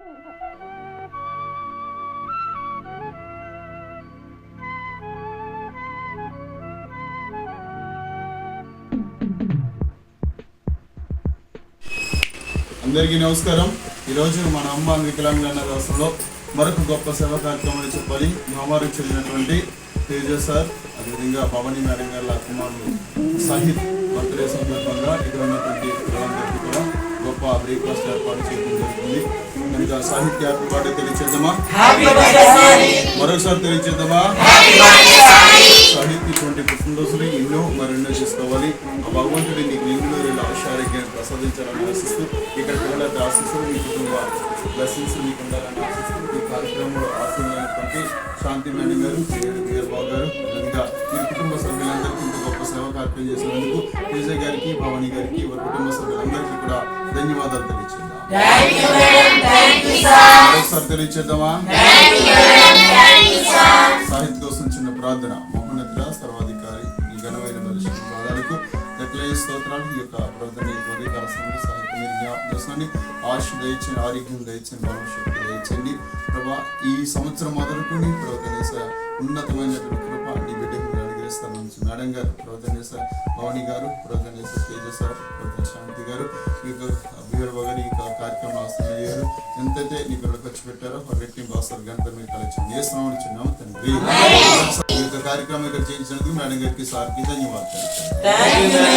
అందరికీ నమస్కారం. ఈరోజు మన అమ్మ వికలాంగుల రాష్ట్రంలో మరొక గొప్ప సేవా కార్యక్రమాన్ని చెప్పాలి మహమ్మారికి చెందినటువంటి తేజ సార్ అదేవిధంగా భవానీ మేడం గారి కుమారులు సహిత్ బర్త్డే సందర్భంగా ఇక్కడ ఉన్నటువంటి కూడా గొప్ప బ్రేక్ఫాస్ట్ ఏర్పాటు చేయడం జరుగుతుంది. కనుక సాహిత్య ఏర్పాటు తెలియచేద్దామా? మరొకసారి తెలియచేద్దామా? సాహిత్య ఇటువంటి పుట్టినరోజులు ఎన్నో మరెన్నో చేసుకోవాలి. ఆ భగవంతుడి నీకు నిండులో రెండు ఆశారోగ్యాన్ని ప్రసాదించాలని ఆశిస్తూ ఇక్కడ పిల్లలకు ఆశిస్తూ మీ కుటుంబ బ్లెస్సింగ్స్ మీకు ఉండాలని ఆశిస్తూ ఈ కార్యక్రమంలో ఆశీర్వైనటువంటి శాంతి మేడం గారు గారు ఇంకా మీ కుటుంబ ఇంత గొప్ప సేవ కార్యక్రమం చేసినందుకు తేజ గారికి భవానీ గారికి వారి కుటుంబ సభ్యులందరికీ కూడా ధన్యవాదాలు తెలియచేద్దాం ఒకసారి తెలియచేద్దామా ఎట్లయి స్తోత్రాలు. ఈ యొక్క ప్రభుత్వం ఈ ఉదయకాల సమయంలో సాహిత్యం మీరు జ్ఞాపకం ఆశ దయచండి ఆరోగ్యం దయచండి బలం శక్తి దయచండి ప్రభా ఈ సంవత్సరం మొదలుకొని ప్రభుత్వ ఉన్నతమైన కృప నీ బిడ్డకు మీరు అనుగ్రహిస్తాను మేడం గారు ప్రభుత్వం చేశారు భవానీ గారు ప్రభుత్వం చేశారు తేజ సార్ ప్రవర్తన శాంతి గారు మీకు అభివర్ గారు ఈ కా- కార్యక్రమం ఆస్తున్నారు ఎంతైతే నీ పిల్లలకు ఖర్చు పెట్టారో ఆ వ్యక్తి బాస్తారు గంట మీరు కలెక్షన్ ఏ స్నామం చిన్నాము తండ్రి ఈ యొక్క కార్యక్రమం ఇక్కడ చేయించినందుకు మేడం గారికి సార్కి ధన్యవాదాలు.